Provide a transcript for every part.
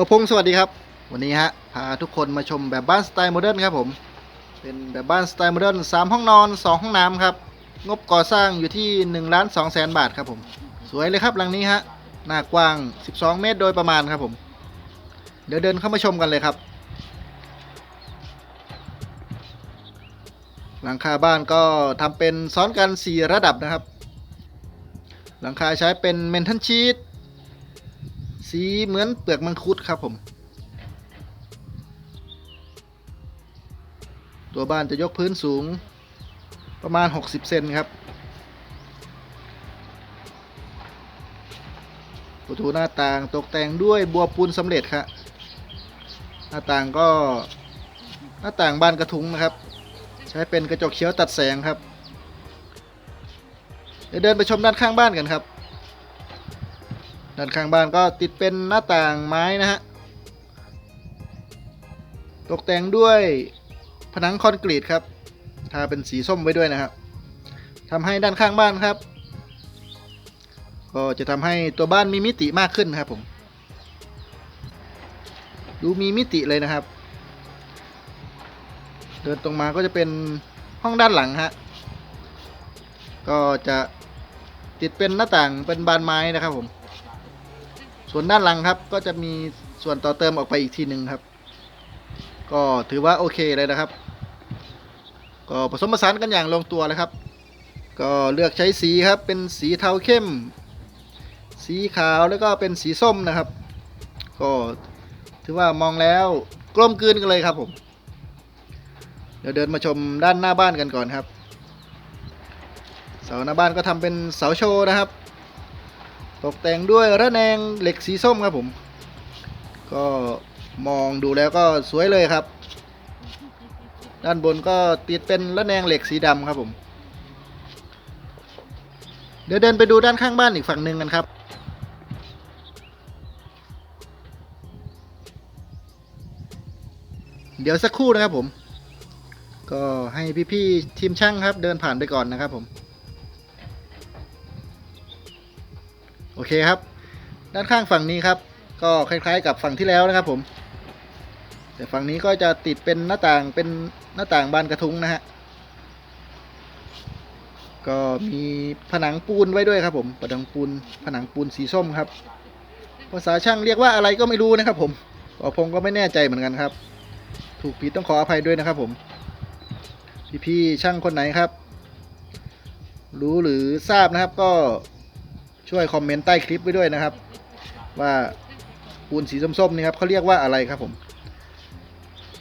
อพงศ์สวัสดีครับ วันนี้ฮะพาทุกคนมาชมแบบบ้านสไตล์โมเดิร์นครับผมเป็นแบบบ้านสไตล์โมเดิร์นสามห้องนอนสองห้องน้ำครับงบก่อสร้างอยู่ที่1ล้าน2แสนบาทครับผมสวยเลยครับหลังนี้ฮะหน้ากว้าง 12 เมตรโดยประมาณครับผม เดี๋ยวเดินเข้ามาชมกันเลยครับ หลังคาบ้านก็ทำเป็นซ้อนกัน 4 ระดับนะครับ หลังคาใช้เป็นเมนทัลชีต สีเหมือนเปลือกมังคุดครับผม ตัวบ้านจะยกพื้นสูงประมาณ 60 เซนครับ ประตูหน้าต่างตกแต่งด้วยบัวปูนสำเร็จครับหน้าต่างก็หน้าต่างบานกระทุงนะครับ ใช้เป็นกระจกเขียวตัดแสงครับ เดี๋ยวเดินไปชมด้านข้างบ้านกันครับ ด้านข้างบ้านก็ติดเป็นหน้าต่างไม้นะฮะ ตกแต่งด้วยผนังคอนกรีตครับ ทาเป็นสีส้มไว้ด้วยนะครับทำให้ด้านข้างบ้านครับ ก็จะทำให้ตัวบ้านมีมิติมากขึ้นครับผม ดูมีมิติเลยนะครับ เดินตรงมาก็จะเป็นห้องด้านหลังฮะ ก็จะติดเป็นหน้าต่างเป็นบานไม้นะครับผม ส่วนด้านหลังครับก็จะมีส่วนต่อเติมออกไปอีกทีหนึ่งครับ ก็ถือว่าโอเคเลยนะครับ ก็ผสมผสานกันอย่างลงตัวเลยครับ ก็เลือกใช้สีครับเป็นสีเทาเข้ม สีขาวแล้วก็เป็นสีส้มนะครับ ก็ถือว่ามองแล้วกลมกลืนกันเลยครับผม เดี๋ยวเดินมาชมด้านหน้าบ้านกันก่อนครับ เสาหน้าบ้านก็ทำเป็นเสาโชว์นะครับ ตกแต่งด้วยระแนงเหล็กสีส้มครับผม ก็มองดูแล้วก็สวยเลยครับ ด้านบนก็ติดเป็นระแนงเหล็กสีดำครับผม เดี๋ยวเดินไปดูด้านข้างบ้านอีกฝั่งหนึ่งกันครับเดี๋ยวสักครู่นะครับผม ก็ให้พี่ๆทีมช่างครับ เดินผ่านไปก่อนนะครับผม เคครับ ด้านข้างฝั่งนี้ครับ ก็คล้ายๆกับฝั่งที่แล้วนะครับผม แต่ฝั่งนี้ก็จะติดเป็นหน้าต่างเป็นหน้าต่างบานกระทุ้งนะฮะก็มีผนังปูนไว้ด้วยครับผมผนังปูนผนังปูนสีส้มครับ ภาษาช่างเรียกว่าอะไรก็ไม่รู้นะครับ ผมก็ผมก็ไม่แน่ใจเหมือนกันครับ ถูกผิดต้องขออภัยด้วยนะครับ ผม พี่ๆช่างคนไหนครับ รู้หรือทราบนะครับก็ ช่วยคอมเมนต์ใต้คลิปไว้ด้วยนะครับ ว่าปูนสีส้มๆนี่ครับเขาเรียกว่าอะไรครับผม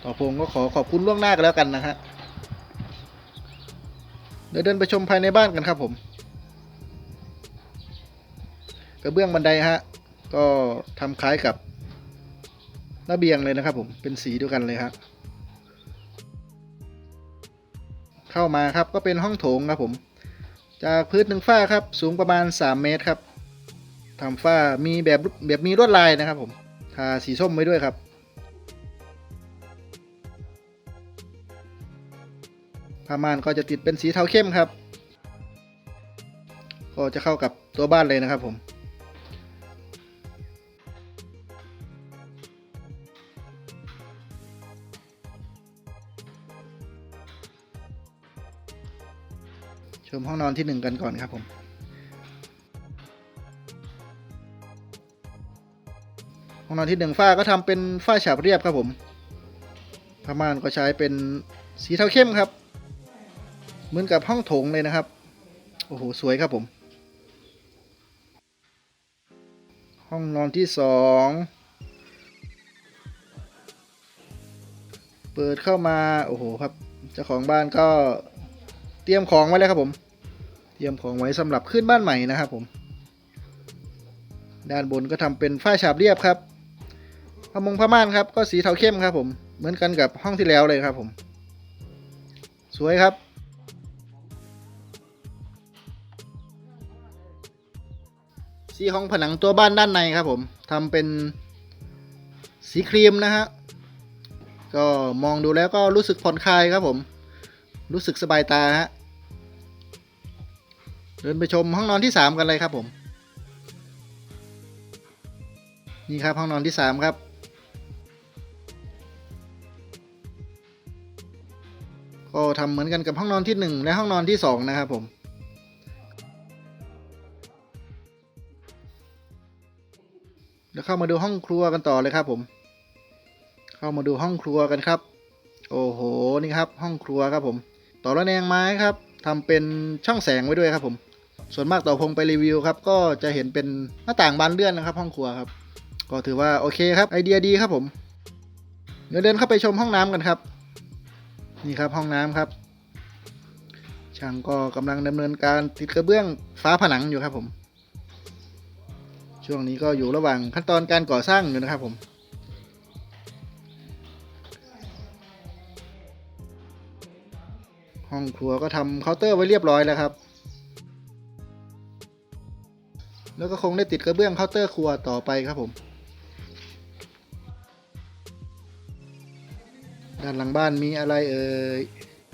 ต่อพงก็ขอขอบคุณล่วงหน้ากันแล้วกันนะฮะเดี๋ยวเดินไปชมภายในบ้านกันครับผม กระเบื้องบันไดฮะ ก็ทำคล้ายกับระเบียงเลยนะครับผมเป็นสีเดียวกันเลยครับเข้ามาครับก็เป็นห้องโถงครับผม จากพื้นถึงฝ้าครับ สูงประมาณ 3 เมตรครับทำฝ้ามีแบบแบบมีลวดลายนะครับผมทาสีส้มไว้ด้วยครับ ผ้าม่านก็จะติดเป็นสีเทาเข้มครับ ก็จะเข้ากับตัวบ้านเลยนะครับผม ชมห้องนอนที่หนึ่งกันก่อนครับผม ห้องนอนที่หนึ่งฝ้าก็ทำเป็นฝ้าฉาบเรียบครับผมผ้าม่านก็ใช้เป็นสีเทาเข้มครับ เหมือนกับห้องโถงเลยนะครับ โอ้โห สวยครับผม ห้องนอนที่สองเปิดเข้ามา โอ้โหครับ เจ้าของบ้านก็ เตรียมของไว้แล้วครับผม เตรียมของไว้สำหรับขึ้นบ้านใหม่นะครับผม ด้านบนก็ทำเป็นฝ้าฉาบเรียบครับผ้ามงผ้าม่านครับ ก็สีเทาเข้มครับผม เหมือนกันกับห้องที่แล้วเลยครับผม สวยครับสีของผนังตัวบ้านด้านในครับผมทำเป็นสีครีมนะฮะก็มองดูแล้วก็รู้สึกผ่อนคลายครับผม รู้สึกสบายตาฮะ เดินไปชมห้องนอนที่สามกันเลยครับผม นี่ครับห้องนอนที่สามครับ ก็ทำเหมือนกันกับห้องนอนที่หนึ่งและห้องนอนที่สองนะครับผมแล้วเข้ามาดูห้องครัวกันต่อเลยครับผม เข้ามาดูห้องครัวกันครับ โอ้โห นี่ครับ ห้องครัวครับผม ต่อระแนงไม้ครับ ทำเป็นช่องแสงไว้ด้วยครับผม ส่วนมากต่อพงไปรีวิวครับก็จะเห็นเป็นหน้าต่างบานเลื่อนนะครับ ห้องครัวครับ ก็ถือว่าโอเคครับไอเดียดีครับผม เดี๋ยวเดินเข้าไปชมห้องน้ำกันครับ นี่ครับห้องน้ำครับ ช่างก็กำลังดำเนินการติดกระเบื้องฟ้าผนังอยู่ครับผม ช่วงนี้ก็อยู่ระหว่างขั้นตอนการก่อสร้างอยู่นะครับผมห้องครัวก็ทำเคาน์เตอร์ไว้เรียบร้อยแล้วครับ แล้วก็คงได้ติดกระเบื้องเคาน์เตอร์ครัวต่อไปครับผม ด้านหลังบ้านมีอะไรเอ่ย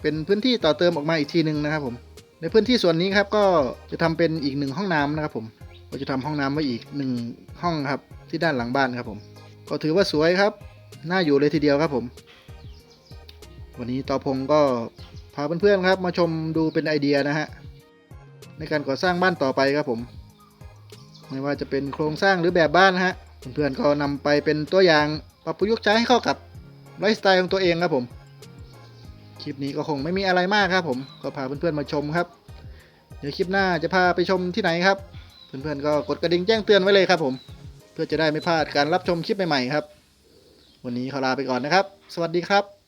เป็นพื้นที่ต่อเติมออกมาอีกทีหนึ่งนะครับผม ในพื้นที่ส่วนนี้ครับก็จะทำเป็นอีกหนึ่งห้องน้ำนะครับผม ก็จะทำห้องน้ำไว้อีกหนึ่งห้องครับที่ด้านหลังบ้านครับผม ก็ถือว่าสวยครับ น่าอยู่เลยทีเดียวครับผม วันนี้ต่อพงก็พาเพื่อนๆครับ มาชมดูเป็นไอเดียนะฮะในการก่อสร้างบ้านต่อไปครับผม ไม่ว่าจะเป็นโครงสร้างหรือแบบบ้านนะฮะเพื่อนๆก็นำไปเป็นตัวอย่างปรับประยุกต์ใช้ให้เข้ากับไลฟ์สไตล์ของตัวเองครับผม คลิปนี้ก็คงไม่มีอะไรมากครับผมก็พาเพื่อนๆมาชมครับ เดี๋ยวคลิปหน้าจะพาไปชมที่ไหนครับ เพื่อนๆก็กดกระดิ่งแจ้งเตือนไว้เลยครับผม เพื่อจะได้ไม่พลาดการรับชมคลิปใหม่ๆครับ วันนี้ขอลาไปก่อนนะครับ สวัสดีครับ